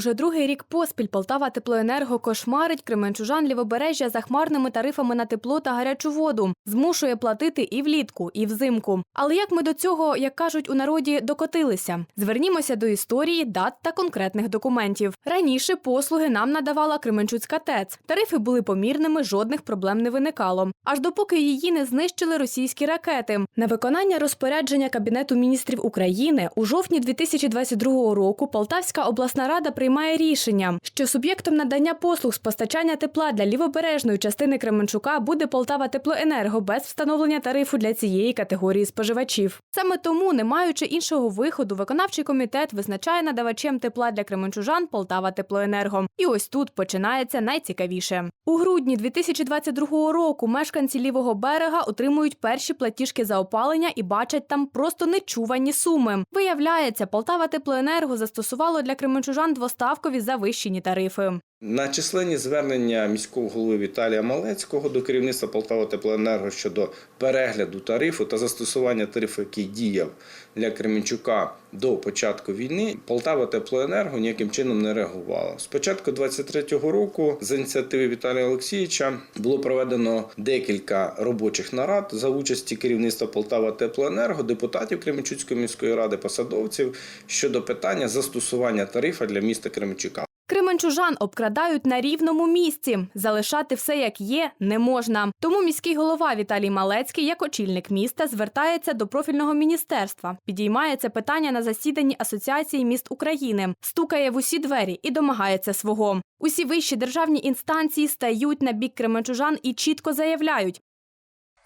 Уже другий рік поспіль Полтава Теплоенерго кошмарить Кременчужан лівобережжя за хмарними тарифами на тепло та гарячу воду, змушує платити і влітку, і взимку. Але як ми до цього, як кажуть у народі, докотилися? Звернімося до історії, дат та конкретних документів. Раніше послуги нам надавала Кременчуцька ТЕЦ. Тарифи були помірними, жодних проблем не виникало. Аж допоки її не знищили російські ракети. На виконання розпорядження Кабінету міністрів України у жовтні 2022 року Полтавська обласна рада приймає рішення, що суб'єктом надання послуг з постачання тепла для лівобережної частини Кременчука буде Полтава Теплоенерго без встановлення тарифу для цієї категорії споживачів. Саме тому, не маючи іншого виходу, виконавчий комітет визначає надавачем тепла для кременчужан Полтава Теплоенерго. І ось тут починається найцікавіше. У грудні 2022 року мешканці лівого берега отримують перші платіжки за опалення і бачать там просто нечувані суми. Виявляється, Полтава Теплоенерго застосувало для кременчужан двоставкові завищені тарифи. На численні звернення міського голови Віталія Малецького до керівництва Полтава Теплоенерго щодо перегляду тарифу та застосування тарифу, який діяв для Кременчука до початку війни, Полтава Теплоенерго ніяким чином не реагувала. З початку 23-го року з ініціативи Віталія Олексійовича було проведено декілька робочих нарад за участі керівництва Полтава Теплоенерго, депутатів Кременчуцької міської ради, посадовців щодо питання застосування тарифа для міста Кременчука. Кременчужан обкрадають на рівному місці. Залишати все як є не можна. Тому міський голова Віталій Малецький, як очільник міста, звертається до профільного міністерства. Підіймає це питання на засіданні Асоціації міст України, стукає в усі двері і домагається свого. Усі вищі державні інстанції стають на бік кременчужан і чітко заявляють: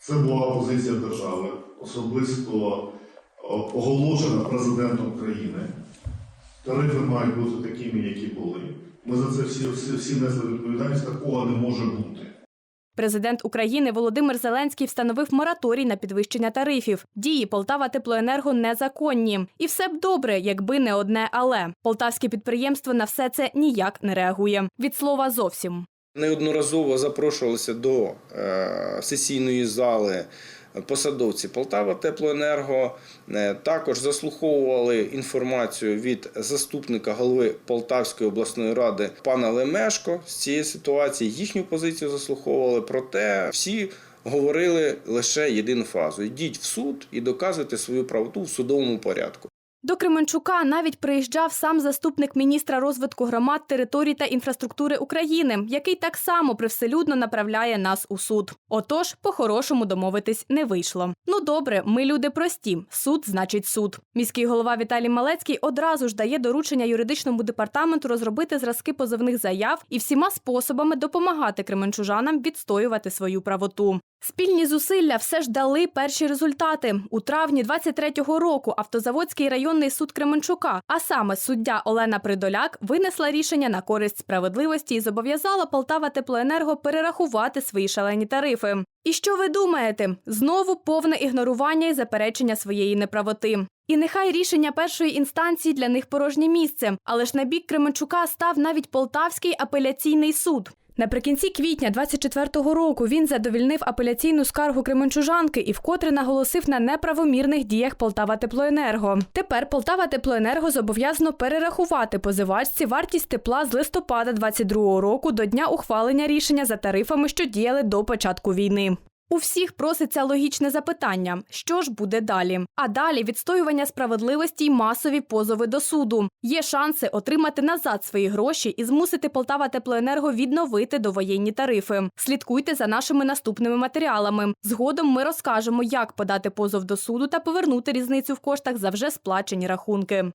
Це була позиція держави, особисто оголошена президентом країни. Тарифи мають бути такими, які були. Ми за це всі, всі, всі несли відповідальність, такого не може бути. Президент України Володимир Зеленський встановив мораторій на підвищення тарифів. Дії Полтава Теплоенерго незаконні. І все б добре, якби не одне але полтавське підприємство на все це ніяк не реагує. Від слова зовсім. Неодноразово запрошувалися до е, сесійної зали посадовці Полтава Теплоенерго. Е, Також заслуховували інформацію від заступника голови Полтавської обласної ради пана Лемешко з цієї ситуації. Їхню позицію заслуховували. Проте всі говорили лише єдину фразу: йдіть в суд і доказуйте свою правоту в судовому порядку. До Кременчука навіть приїжджав сам заступник міністра розвитку громад, територій та інфраструктури України, який так само привселюдно направляє нас у суд. Отож, по-хорошому домовитись не вийшло. Ну добре, ми люди прості. Суд значить суд. Міський голова Віталій Малецький одразу ж дає доручення юридичному департаменту розробити зразки позовних заяв і всіма способами допомагати кременчужанам відстоювати свою правоту. Спільні зусилля все ж дали перші результати. У травні 23-го року Автозаводський районний суд Кременчука, а саме суддя Олена Придоляк, винесла рішення на користь справедливості і зобов'язала Полтава Теплоенерго перерахувати свої шалені тарифи. І що ви думаєте? Знову повне ігнорування і заперечення своєї неправоти. І нехай рішення першої інстанції для них порожнє місце, але ж на бік Кременчука став навіть Полтавський апеляційний суд. Наприкінці квітня 24-го року він задовільнив апеляційну скаргу Кременчужанки і вкотре наголосив на неправомірних діях Полтава Теплоенерго. Тепер Полтава Теплоенерго зобов'язано перерахувати позивачці вартість тепла з листопада 22-го року до дня ухвалення рішення за тарифами, що діяли до початку війни. У всіх проситься логічне запитання: що ж буде далі? А далі відстоювання справедливості й масові позови до суду. Є шанси отримати назад свої гроші і змусити Полтава Теплоенерго відновити довоєнні тарифи. Слідкуйте за нашими наступними матеріалами. Згодом ми розкажемо, як подати позов до суду та повернути різницю в коштах за вже сплачені рахунки.